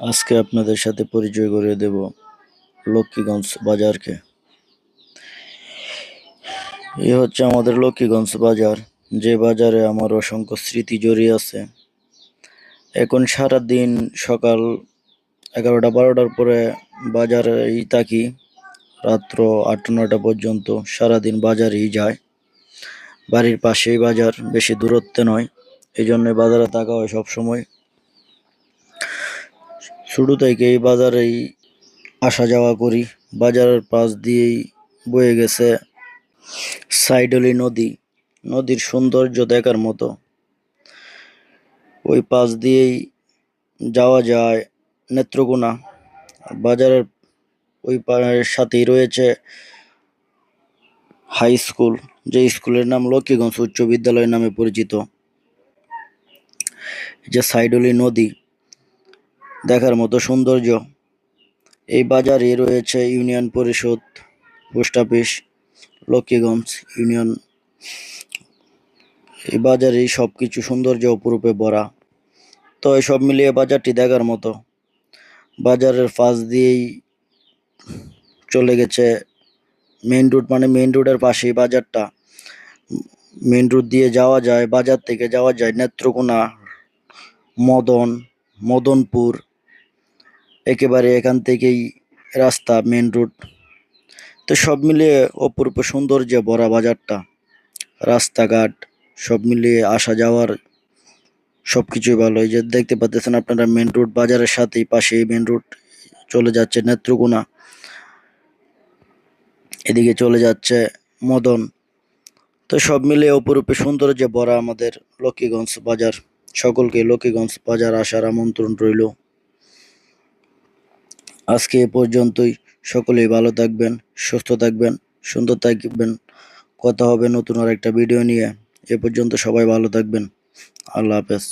আজকে আপনাদের সাথে পরিচয় করিয়ে দেব লক্ষ্মীগঞ্জ বাজারকে। এ হচ্ছে আমাদের লক্ষ্মীগঞ্জ বাজার। যে বাজারে আমার অসংখ্য স্মৃতি জড়িয়ে আছে। এখন সারা দিন সকাল এগারোটা বারোটার পরে বাজারেই থাকি। রাত্র আটটা নটা পর্যন্ত সারাদিন বাজারেই যায় বাড়ির পাশেই বাজার, বেশি দূরত্বে নয়। এই জন্য বাজারে থাকা হয় সবসময়। শুরু থেকে এই বাজারেই আসা যাওয়া করি। বাজারের পাশ দিয়েই বয়ে গেছে সাইডলি নদী। নদীর সৌন্দর্য দেখার মতো। ওই পাশ দিয়েই যাওয়া যায় নেত্রকোনা। বাজারের ওই সাথেই রয়েছে হাই স্কুল। যে স্কুলের নাম লক্ষ্মীগঞ্জ উচ্চ বিদ্যালয় নামে পরিচিত। যে সাইডলি নদী দেখার মতো সৌন্দর্য। এই বাজারে রয়েছে ইউনিয়ন পরিষদ, পোস্ট অফিস, লক্ষ্মীগঞ্জ ইউনিয়ন। এই বাজারে সব কিছু সৌন্দর্য অপরূপে ভরা। তো সব মিলিয়ে বাজারটি দেখার মতো। বাজারের পাশ দিয়েই চলে গেছে মেন রোড মানে মেন রোডের পাশেই বাজারটা। মেন রোড দিয়ে যাওয়া যায়, বাজার থেকে যাওয়া যায় নেত্রকোনা, মদন, মদনপুর একেবারে এখান থেকেই রাস্তা মেন রোড তো সব মিলিয়ে অপূর্ব সৌন্দর্যে ভরা বাজারটা। রাস্তাঘাট, সব মিলিয়ে আসা যাওয়ার সব কিছুই ভালো। এই যে দেখতে পাচ্ছেন আপনারা মেন রোড বাজারের সাথেই পাশেই মেন রোড চলে যাচ্ছে নেত্রকোনা। এদিকে চলে যাচ্ছে মদন। তো সব মিলিয়ে অপরূপে সৌন্দর্যে ভরা আমাদের লক্ষ্মীগঞ্জ বাজার। সকলকে লক্ষ্মীগঞ্জ বাজার আসার আমন্ত্রণ রইল। আজকে এ পর্যন্তই। সকলেই ভালো থাকবেন, সুস্থ থাকবেন, সুন্দর থাকবেন। কথা হবে নতুন আর একটা ভিডিও নিয়ে। এ পর্যন্ত সবাই ভালো থাকবেন। আল্লাহ হাফেজ।